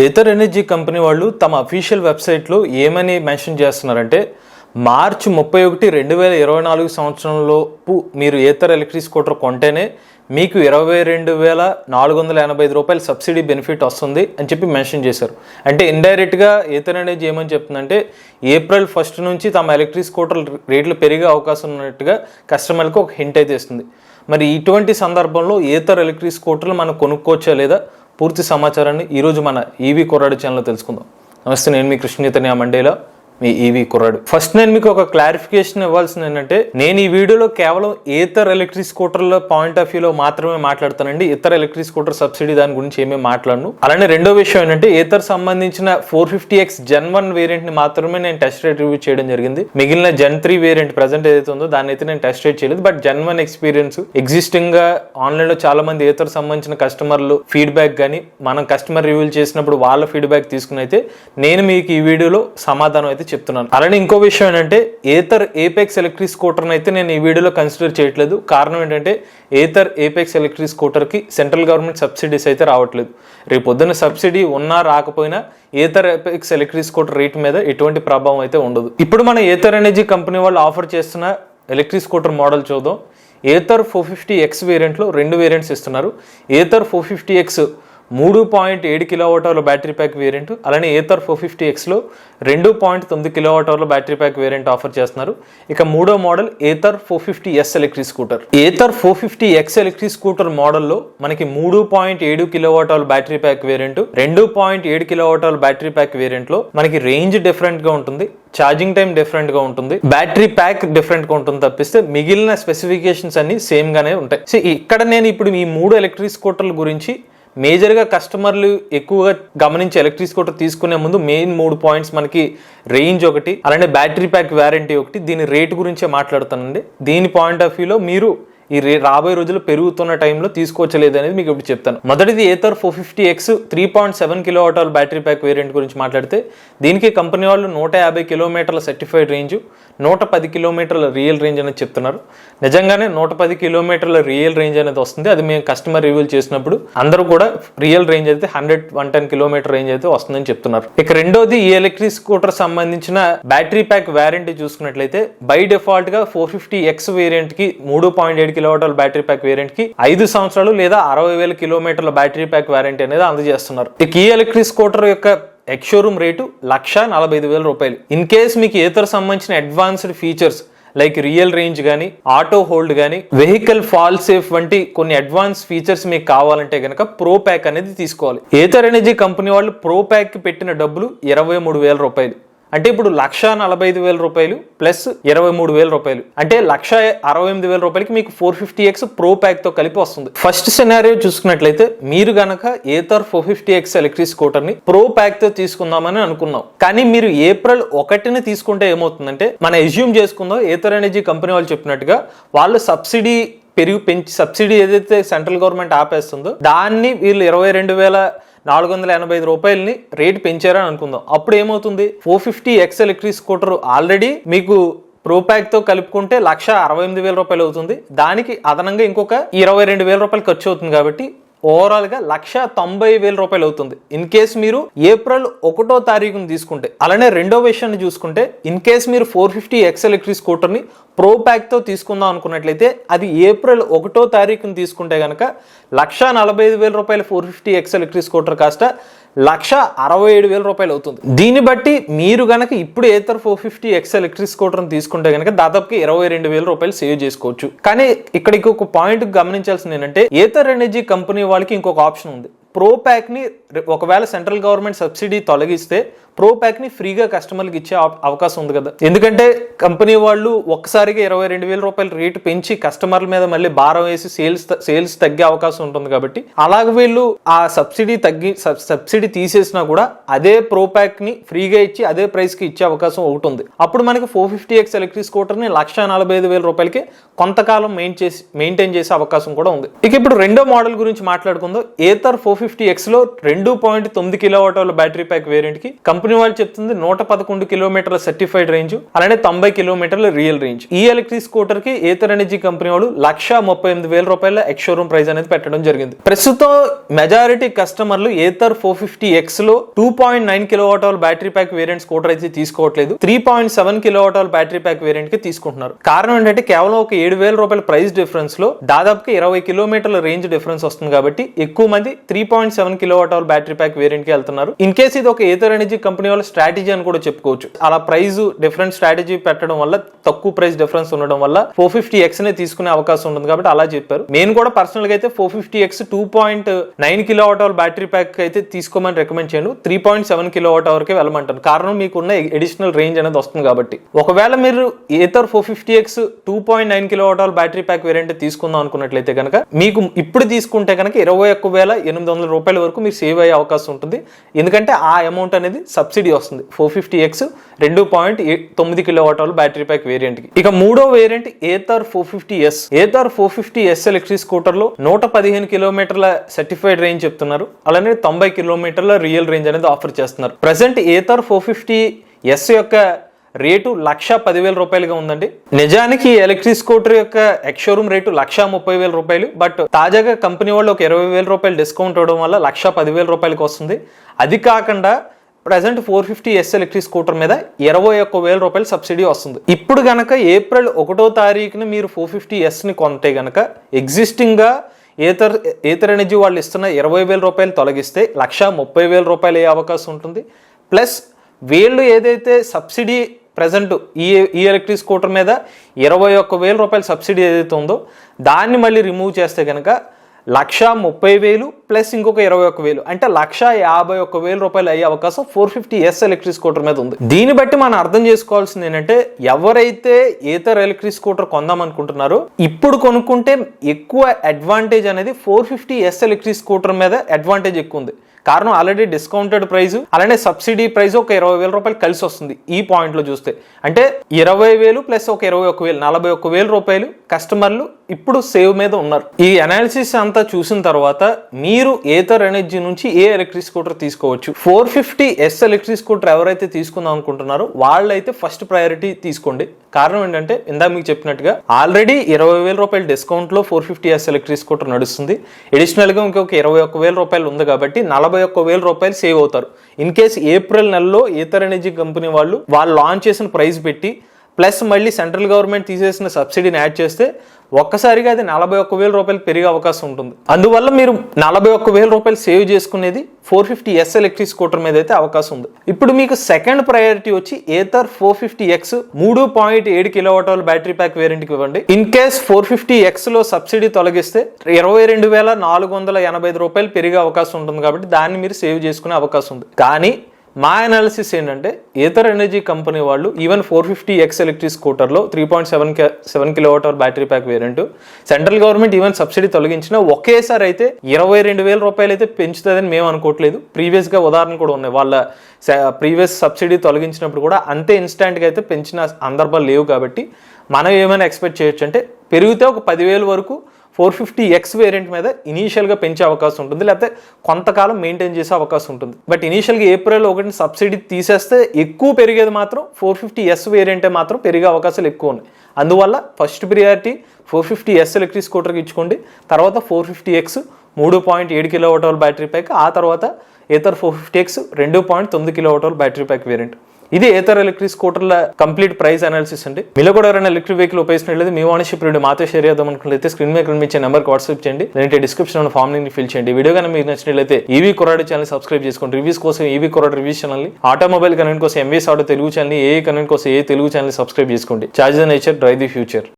Ather energy company వాళ్ళు తమ official వెబ్సైట్లో ఏమని మెన్షన్ చేస్తున్నారంటే మార్చి ముప్పై ఒకటి రెండు వేల ఇరవై నాలుగు సంవత్సరంలోపు మీరు ఏతర్ ఎలక్ట్రిక్ స్కూటర్ కొంటేనే మీకు ఇరవై రెండు వేల నాలుగు వందల ఎనభై ఐదు రూపాయల సబ్సిడీ బెనిఫిట్ వస్తుంది అని చెప్పి మెన్షన్ చేశారు. అంటే ఇండైరెక్ట్గా ఏతర్ అనేది ఏమని చెప్తుందంటే ఏప్రిల్ ఫస్ట్ నుంచి తమ ఎలక్ట్రిక్ స్కూటర్ రేట్లు పెరిగే అవకాశం ఉన్నట్టుగా కస్టమర్లకు ఒక హింట్ అయితే ఇస్తుంది. మరి ఇటువంటి సందర్భంలో ఏతర్ ఎలక్ట్రిక్ స్కూటర్లు మనం కొనుక్కోవచ్చా లేదా? పూర్తి సమాచారాన్ని ఈరోజు మన ఈవీ కొరాడు ఛానల్లో తెలుసుకుందాం. నమస్తే నేను మీ కృష్ణ చైతన్య మండేలా. మీ ఈవీ కుర్రాడు. ఫస్ట్ నేను మీకు ఒక క్లారిఫికేషన్ ఇవ్వాల్సింది ఏంటంటే నేను ఈ వీడియోలో కేవలం ఏతర్ ఎలక్ట్రిక్ స్కూటర్ల పాయింట్ ఆఫ్ వ్యూలో మాత్రమే మాట్లాడతానండి. ఇతర ఎలక్ట్రిక్ స్కూటర్ సబ్సిడీ దాని గురించి ఏమీ మాట్లాడను. అలానే రెండో విషయం ఏంటంటే ఏతర్ సంబంధించిన four fifty X Gen one వేరియంట్ని మాత్రమే నేను టెస్ట్ రైడ్ రివ్యూ చేయడం జరిగింది. మిగిలిన జెన్ త్రీ వేరియంట్ ప్రజెంట్ ఏదైతే ఉందో దాన్ని అయితే నేను టెస్ట్ రైడ్ చేయలేదు. బట్ జెన్ వన్ ఎక్స్పీరియన్స్ ఎగ్జిస్టింగ్గా ఆన్లైన్లో చాలా మంది ఏతర్ సంబంధించిన కస్టమర్లు ఫీడ్బ్యాక్ కానీ మనం కస్టమర్ రివ్యూలు చేసినప్పుడు వాళ్ళ ఫీడ్బ్యాక్ తీసుకుని అయితే నేను మీకు ఈ వీడియోలో సమాధానం అయితే చెప్తున్నాను. అలానే ఇంకో విషయం ఏంటంటే ఏతర్ ఏపెక్స్ ఎలక్ట్రిక్ స్కూటర్ని అయితే నేను ఈ వీడియోలో కన్సిడర్ చేయట్లేదు. కారణం ఏంటంటే ఏతర్ ఏపెక్స్ ఎలక్ట్రిక్ స్కూటర్కి సెంట్రల్ గవర్నమెంట్ సబ్సిడీస్ అయితే రావట్లేదు. రేపు పొద్దున్న సబ్సిడీ ఉన్నా రాకపోయినా Ather Apex electric scooter rate మీద ఎటువంటి ప్రభావం అయితే ఉండదు. ఇప్పుడు మన ఏతర్ ఎనర్జీ కంపెనీ వాళ్ళు ఆఫర్ చేస్తున్న ఎలక్ట్రిక్ స్కూటర్ మోడల్ చూద్దాం. ఏతర్ ఫోర్ ఫిఫ్టీ ఎక్స్ వేరియంట్లో రెండు వేరియంట్స్ ఇస్తున్నారు. ఏతర్ ఫోర్ ఫిఫ్టీ ఎక్స్ మూడు పాయింట్ ఏడు కిలోవాట్ అవర్ల బ్యాటరీ ప్యాక్ వేరియంట్ అలానే ఏతర్ ఫోర్ ఫిఫ్టీ ఎక్స్లో రెండు పాయింట్ తొమ్మిది కిలోవాట్ అవర్ల బ్యాటరీ ప్యాక్ వేరియంట్ ఆఫర్ చేస్తున్నారు. ఇక మూడో model Ather four fifty S electric scooter. Ather four fifty X electric scooter మోడల్లో మనకి మూడు పాయింట్ ఏడు కిలోవాట్ అవర్ల బ్యాటరీ ప్యాక్ వేరియంట్ రెండు పాయింట్ ఏడు కిలోవాట్ అవర్ల బ్యాటరీ ప్యాక్ వేరియంట్లో మనకి రేంజ్ డిఫరెంట్గా ఉంటుంది ఛార్జింగ్ టైం డిఫరెంట్గా ఉంటుంది బ్యాటరీ ప్యాక్ డిఫరెంట్గా ఉంటుంది తప్పిస్తే మిగిలిన స్పెసిఫికేషన్స్ అన్ని సేమ్గానే ఉంటాయి. సో ఇక్కడ నేను ఇప్పుడు ఈ మూడు ఎలక్ట్రిక్ స్కూటర్ల గురించి మేజర్గా కస్టమర్లు ఎక్కువగా గమనించి ఎలక్ట్రిక్ స్కూటర్ తీసుకునే ముందు మెయిన్ మూడు పాయింట్స్ మనకి రేంజ్ ఒకటి అలానే బ్యాటరీ ప్యాక్ వ్యారంటీ ఒకటి. దీని రేటు గురించే మాట్లాడుతానండి. దీని పాయింట్ ఆఫ్ వ్యూలో మీరు ఈ రే రాబోయే రోజులు పెరుగుతున్న టైంలో తీసుకోవచ్చలేదు అనేది మీకు ఇప్పుడు చెప్తాను. మొదటిది Ather four fifty X three point seven kilo వాటాల బ్యాటరీ ప్యాక్ వేరియంట్ గురించి మాట్లాడితే దీనికి కంపెనీ వాళ్ళు నూట యాభై కిలోమీటర్ల సర్టిఫైడ్ రేంజ్ నూట పది కిలోమీటర్ల రియల్ రేంజ్ అనేది చెప్తున్నారు. నిజంగానే నూట పది కిలోమీటర్ల రియల్ రేంజ్ అనేది వస్తుంది. అది మేము కస్టమర్ రివ్యూలు చేసినప్పుడు అందరూ కూడా రియల్ రేంజ్ అయితే hundred one ten kilometer range అయితే వస్తుందని చెప్తున్నారు. ఇక రెండోది ఈ ఎలక్ట్రిక్ స్కూటర్ సంబంధించిన బ్యాటరీ ప్యాక్ వ్యారంటీ చూసుకున్నట్లయితే బై డిఫాల్ట్గా ఫోర్ ఫిఫ్టీ ఎక్స్ వేరియంట్కి మూడు పాయింట్ ఏడు కిలోవాట్ల బ్యాటరీ ప్యాక్ వేరియంట్కి ఐదు సంవత్సరాలు లేదా అరవై వేల కిలోమీటర్ల బ్యాటరీ ప్యాక్ వారంటీ అనేది అందజేస్తున్నారు. ఇక ఈ ఎలక్ట్రిక్ స్కూటర్ యొక్క ఎక్స్ షోరూమ్ రేటు లక్ష నలభై ఐదు వేల రూపాయలు. ఇన్ కేస్ మీకు ఏతర సంబంధించిన advanced features like real range కానీ ఆటో హోల్డ్ కానీ వెహికల్ ఫాల్ సేఫ్ వంటి కొన్ని అడ్వాన్స్ ఫీచర్స్ మీకు కావాలంటే కనుక ప్రో ప్యాక్ అనేది తీసుకోవాలి. ఏతర్ ఎనర్జీ కంపెనీ వాళ్ళు ప్రో ప్యాక్ పెట్టిన డబ్బులు ఇరవై మూడు వేల రూపాయలు. అంటే ఇప్పుడు లక్ష నలభై ఐదు వేల రూపాయలు ప్లస్ ఇరవై మూడు వేల రూపాయలు. అంటే లక్ష అరవై ఎనిమిది వేల రూపాయలకి మీకు ఫోర్ ఫిఫ్టీ ఎక్స్ ప్రో ప్యాక్తో కలిపి వస్తుంది. ఫస్ట్ సినారియో చూసుకున్నట్లయితే మీరు గనక Ather four fifty X electric స్కూటర్ని pro ప్యాక్తో తీసుకుందామని అనుకున్నాం. కానీ మీరు ఏప్రిల్ ఒకటిని తీసుకుంటే ఏమవుతుందంటే మనం ఎజ్యూమ్ చేసుకుందాం ఏతర్ ఎనర్జీ కంపెనీ వాళ్ళు చెప్పినట్టుగా వాళ్ళు సబ్సిడీ పెరిగి పెంచి సబ్సిడీ ఏదైతే సెంట్రల్ గవర్నమెంట్ ఆపేస్తుందో దాన్ని వీళ్ళు ఇరవై రెండు వేల నాలుగు వందల ఎనభై ఐదు రూపాయలని రేట్ పెంచారని అనుకుందాం. అప్పుడు ఏమవుతుంది? Four fifty X electric scooter already మీకు ప్రోప్యాక్తో తో కలుపుకుంటే లక్ష అరవై ఎనిమిది వేల రూపాయలు అవుతుంది. దానికి అదనంగా ఇంకొక ఇరవై రెండు వేల రూపాయలు ఖర్చు అవుతుంది కాబట్టి ఓవరాల్గా లక్ష తొంభై వేల రూపాయలు అవుతుంది. ఇన్ కేస్ మీరు ఏప్రిల్ ఒకటో తారీఖును తీసుకుంటే అలానే రెండో విషయాన్ని చూసుకుంటే ఇన్ కేస్ మీరు ఫోర్ ఫిఫ్టీ ఎక్స్ ఎలక్ట్రిక్ స్కూటర్ని ప్రో ప్యాక్తో తీసుకుందాం అనుకున్నట్లయితే అది ఏప్రిల్ ఒకటో తారీఖును తీసుకుంటే కనుక లక్ష నలభై ఐదు వేల రూపాయల four fifty X electric scooter కాస్త లక్ష అరవై ఏడు వేల రూపాయలు అవుతుంది. దీన్ని బట్టి మీరు కనుక ఇప్పుడు Ather four fifty X electric scooter తీసుకుంటే గనక దాదాపుకి ఇరవై రెండు వేల రూపాయలు సేవ్ చేసుకోవచ్చు. కానీ ఇక్కడ ఇంకొక పాయింట్ గమనించాల్సింది ఏంటంటే ఏతర్ ఎనర్జీ కంపెనీ వాళ్ళకి ఇంకొక ఆప్షన్ ఉంది. ప్రో ప్యాక్ని ఒకవేళ సెంట్రల్ గవర్నమెంట్ సబ్సిడీ తొలగిస్తే ప్రో ప్యాక్ని ఫ్రీగా కస్టమర్లకు ఇచ్చే అవకాశం ఉంది కదా. ఎందుకంటే కంపెనీ వాళ్ళు ఒక్కసారిగా ఇరవై రెండు వేల రూపాయల రేటు పెంచి కస్టమర్ల మీద మళ్ళీ భారం వేసి సేల్స్ సేల్స్ తగ్గే అవకాశం ఉంటుంది కాబట్టి అలాగ వీళ్ళు ఆ సబ్సిడీ తగ్గి సబ్- సబ్సిడీ తీసేసినా కూడా అదే ప్రో ప్యాక్ని ఫ్రీగా ఇచ్చి అదే ప్రైస్కి ఇచ్చే అవకాశం ఒకటి ఉంది. అప్పుడు మనకి ఫోర్ ఫిఫ్టీ ఎక్స్ ఎలక్ట్రిక్ స్కూటర్ని లక్ష నలభై ఐదు వేల రూపాయలకి కొంతకాలం మెయిన్ చేసి మెయింటైన్ చేసే అవకాశం కూడా ఉంది. ఇక ఇప్పుడు రెండో మోడల్ గురించి మాట్లాడుకుందాం. ఏతర్ ఫోర్ ఫిఫ్టీ ఎక్స్లో రెండు పాయింట్ తొమ్మిది కిలోవాటోల బ్యాటరీ ప్యాక్ వేరియంట్కి కంపెనీ వాళ్ళు చెప్తుంది నూట పదకొండు కిలోమీటర్ల సర్టిఫైడ్ రేంజ్ అలానే తొంభై కిలోమీటర్ల రియల్ రేంజ్. ఈ ఎలక్ట్రిక్ స్కూటర్కి ఏతర్ ఎనర్జీ కంపెనీ వాళ్ళు లక్ష ముప్పై ఎనిమిది వేల రూపాయల ఎక్స్ షోరూమ్ ప్రైస్ అనేది పెట్టడం జరిగింది. ప్రస్తుతం మెజారిటీ కస్టమర్లు ఏతర్ ఫోర్ ఫిఫ్టీ ఎక్స్లో టూ పాయింట్ నైన్ కిలోవాటోల బ్యాటరీ ప్యాక్ వేరియంట్ స్కూటర్ అయితే తీసుకోవట్లేదు. త్రీ పాయింట్ సెవెన్ కిలోవాటోల బ్యాటరీ ప్యాక్ వేరియంట్కి తీసుకుంటున్నారు. కారణం ఏంటంటే కేవలం ఒక ఏడు వేల రూపాయల ప్రైస్ డిఫరెన్స్లో దాదాపుగా ఇరవై కిలోమీటర్ల రేంజ్ డిఫరెన్స్ వస్తుంది కాబట్టి ఎక్కువ మంది three point seven kilowatt hour battery pack వేరియంట్కి వెళ్తున్నారు. ఇన్ కేస్ ఇది ఒక ఏతర్ ఎనర్జీ కంపెనీ వాళ్ళ స్ట్రాటజీ అని కూడా చెప్పుకోవచ్చు. అలా ప్రైస్ డిఫరెంట్ స్ట్రాటజీ పెట్టడం వల్ల తక్కువ ప్రైస్ డిఫరెన్స్ ఉండడం వల్ల ఫోర్ ఫిఫ్టీ ఎక్స్ నే తీసుకునే అవకాశం ఉంటుంది కాబట్టి అలా చెప్పారు. నేను కూడా పర్సనల్గా అయితే four fifty X two point nine kilowatt hour battery pack అయితే తీసుకోమని రికమెండ్ చేయను. త్రీ పాయింట్ సెవెన్ కిలోవాట్ అవర్కి వెళ్ళమంటాను. కారణం మీకున్న ఎడిషనల్ రేంజ్ అనేది వస్తుంది కాబట్టి. ఒకవేళ మీరు Ather four fifty X two point nine kilowatt hour battery pack variant తీసుకుందాం అనుకున్నట్లయితే కనుక మీకు ఇప్పుడు తీసుకుంటే కనుక ఇరవై ఒక్క వేల ఎనిమిది వందల రూపాయల వరకు మీరు సేవ్ అయ్యే అవకాశం ఉంటుంది. ఎందుకంటే ఆ అమౌంట్ అనేది సబ్సిడీ వస్తుంది. ఫోర్ ఫిఫ్టీ ఎక్స్ రెండు పాయింట్ తొమ్మిది కిలో వాటాలు బ్యాటరీ ప్యాక్ వేరియంట్కి ఇక మూడో variant Ather four fifty S Ather four fifty S electric స్కూటర్లో నూట పదిహేను కిలోమీటర్ల సర్టిఫైడ్ రేంజ్ చెప్తున్నారు. అలానే తొంభై కిలోమీటర్ల రియల్ రేంజ్ అనేది ఆఫర్ చేస్తున్నారు. Present Ather four fifty S యొక్క రేటు లక్ష పదివేల రూపాయలుగా ఉందండి. నిజానికి ఎలక్ట్రిక్ స్కూటర్ యొక్క ఎక్స్ షోరూమ్ రేటు లక్ష ముప్పై వేల రూపాయలు బట్ తాజాగా కంపెనీ వాళ్ళు ఒక ఇరవై వేల రూపాయలు డిస్కౌంట్ ఇవ్వడం వల్ల లక్ష పదివేల రూపాయలకి వస్తుంది. అది కాకుండా present four fifty S electric scooter మీద ఇరవై ఒక్క వేల రూపాయలు సబ్సిడీ వస్తుంది. ఇప్పుడు గనక ఏప్రిల్ ఒకటో తారీఖున మీరు ఫోర్ ఫిఫ్టీ ఎస్ని కొంటే గనక ఎగ్జిస్టింగ్గా ఏతర్ ఏతర్ ఎనర్జీ వాళ్ళు ఇస్తున్న ఇరవై వేల రూపాయలు తొలగిస్తే లక్ష ముప్పై వేల రూపాయలు అయ్యే అవకాశం ఉంటుంది. ప్లస్ వీళ్ళు ఏదైతే సబ్సిడీ ప్రజెంట్ ఈ ఈ ఎలక్ట్రిక్ స్కూటర్ మీద ఇరవై ఒక్క వేల రూపాయల సబ్సిడీ ఏదైతే ఉందో దాన్ని మళ్ళీ రిమూవ్ చేస్తే కనుక లక్ష ముప్పై వేలు ప్లస్ ఇంకొక ఇరవై ఒక్క వేలు. అంటే లక్ష యాభై ఒక్క వేల రూపాయలు అయ్యే అవకాశం four fifty S electric scooter మీద ఉంది. దీన్ని బట్టి మనం అర్థం చేసుకోవాల్సింది ఏంటంటే ఎవరైతే ఏతర్ ఎలక్ట్రిక్ స్కూటర్ కొందాం అనుకుంటున్నారో ఇప్పుడు కొనుక్కుంటే ఎక్కువ అడ్వాంటేజ్ అనేది four fifty S electric scooter మీద అడ్వాంటేజ్ ఎక్కువ ఉంది. కారణం ఆల్రెడీ డిస్కౌంటెడ్ ప్రైస్ అలానే సబ్సిడీ ప్రైస్ ఒక ఇరవై వేల రూపాయలు కలిసి వస్తుంది ఈ పాయింట్లో చూస్తే. అంటే ఇరవై వేలు ప్లస్ ఒక ఇరవై ఒక వేలు నలభై ఒక్క వేల రూపాయలు కస్టమర్లు ఇప్పుడు సేవ్ మీద ఉన్నారు. ఈ అనాలిసిస్ అంతా చూసిన తర్వాత మీరు ఏతర్ ఎనర్జీ నుంచి ఏ ఎలక్ట్రిక్ స్కూటర్ తీసుకోవచ్చు? Four fifty S electric scooter ఎవరైతే తీసుకుందాం అనుకుంటున్నారో వాళ్ళైతే ఫస్ట్ ప్రయారిటీ తీసుకోండి. కారణం ఏంటంటే ఇందాక మీకు చెప్పినట్టుగా ఆల్రెడీ ఇరవై వేల రూపాయల డిస్కౌంట్లో four fifty S electric scooter నడుస్తుంది. అడిషనల్గా ఇంకొక ఇరవై ఒక్క వేల రూపాయలు ఉంది కాబట్టి నలభై ఒక్క వేల రూపాయలు సేవ్ అవుతారు. ఇన్ కేస్ ఏప్రిల్ నెలలో ఏతర్ ఎనర్జీ కంపెనీ వాళ్ళు వాళ్ళు లాంచ్ చేసిన ప్రైస్ పెట్టి ప్లస్ మళ్ళీ సెంట్రల్ గవర్నమెంట్ తీసేసిన సబ్సిడీని యాడ్ చేస్తే ఒక్కసారిగా అది నలభై ఒక్క వేల రూపాయలు పెరిగే అవకాశం ఉంటుంది. అందువల్ల మీరు నలభై ఒక్క వేల రూపాయలు సేవ్ చేసుకునేది four fifty S electric scooter మీద అయితే అవకాశం ఉంది. ఇప్పుడు మీకు సెకండ్ ప్రయారిటీ వచ్చి ఏతర్ ఫోర్ ఫిఫ్టీ ఎక్స్ మూడు పాయింట్ ఏడు కిలోవాటాల బ్యాటరీ ప్యాక్ వేరియంట్కి ఇవ్వండి. ఇన్ కేస్ ఫోర్ ఫిఫ్టీ ఎక్స్లో సబ్సిడీ తొలగిస్తే ఇరవై రెండు వేల నాలుగు వందల ఎనభై ఐదు రూపాయలు పెరిగే అవకాశం ఉంటుంది కాబట్టి దాన్ని మీరు సేవ్ చేసుకునే అవకాశం ఉంది. కానీ మా అనాలిసిస్ ఏంటంటే ఏతర్ ఎనర్జీ కంపెనీ వాళ్ళు even four fifty X electric స్కూటర్లో three point seven seven kilowatt hour battery pack variant central government even subsidy తొలగించిన ఒకేసారి అయితే ఇరవై రెండు వేల రూపాయలు అయితే పెంచుతుందని మేము అనుకోవట్లేదు. ప్రీవియస్గా ఉదాహరణ కూడా ఉన్నాయి. వాళ్ళ ప్రీవియస్ సబ్సిడీ తొలగించినప్పుడు కూడా అంతే ఇన్స్టాంట్గా అయితే పెంచిన సందర్భాలు లేవు కాబట్టి మనం ఏమైనా ఎక్స్పెక్ట్ చేయొచ్చు అంటే పెరిగితే ఒక పదివేల వరకు ఫోర్ ఫిఫ్టీ ఎక్స్ వేరియంట్ మీద ఇనీషియల్గా పెంచే అవకాశం ఉంటుంది. లేకపోతే కొంతకాలం మెయింటైన్ చేసే అవకాశం ఉంటుంది. బట్ ఇనీషియల్గా ఏప్రిల్ ఒకటి సబ్సిడీ తీసేస్తే ఎక్కువ పెరిగేది మాత్రం ఫోర్ ఫిఫ్టీ ఎస్ వేరియంటే మాత్రం పెరిగే అవకాశాలు ఎక్కువ ఉన్నాయి. అందువల్ల first priority four fifty S electric స్కూటర్కి ఇచ్చుకోండి. తర్వాత ఫోర్ ఫిఫ్టీ ఎక్స్ మూడు పాయింట్ ఏడు కిలో బ్యాటరీ ప్యాక్ ఆ తర్వాత ఇతర ఫోర్ ఫిఫ్టీ ఎక్స్ రెండు పాయింట్ తొమ్మిది కిలో బ్యాటరీ ప్యాక్ వేరియంట్ ఇది ఏతర్ ఎలక్ట్రిక్ స్కూటర్ల కంప్లీట్ ప్రైస్ అనాలిసిస్ అండి. మీలో కూడా ఎవరైనా ఎలక్ట్రిక్ వెహికల్ ఉపయోగించినట్లయితే మీ వాణిషిప్ రెండు మాతో షేర్ చేద్దాం అనుకున్నట్లయితే స్క్రీన్ మీద కనిపించే నెంబర్కి వాట్సాప్ చేయండి. లేదంటే డిస్క్రిప్షన్ ఫామ్ లింక్ ఫిల్ చేయండి. వీడియో కానీ మీకు నచ్చినట్లయితే ఈవీ కొరాడు ఛానల్ సబ్స్క్రైబ్ చేసుకోండి. రివ్యూస్ కోసం ఈవీ కొరాడు రివ్యూస్ ఛానల్ ఆటోమొబైల్ కనెంట్ కోసం ఎంవీస్ ఆటో తెలుగు ఛానల్ ఏ కనెంట్ కోసం ఏ తెలుగు ఛానల్ సబ్స్క్రైబ్ చేసుకోండి. Charge nature drive the future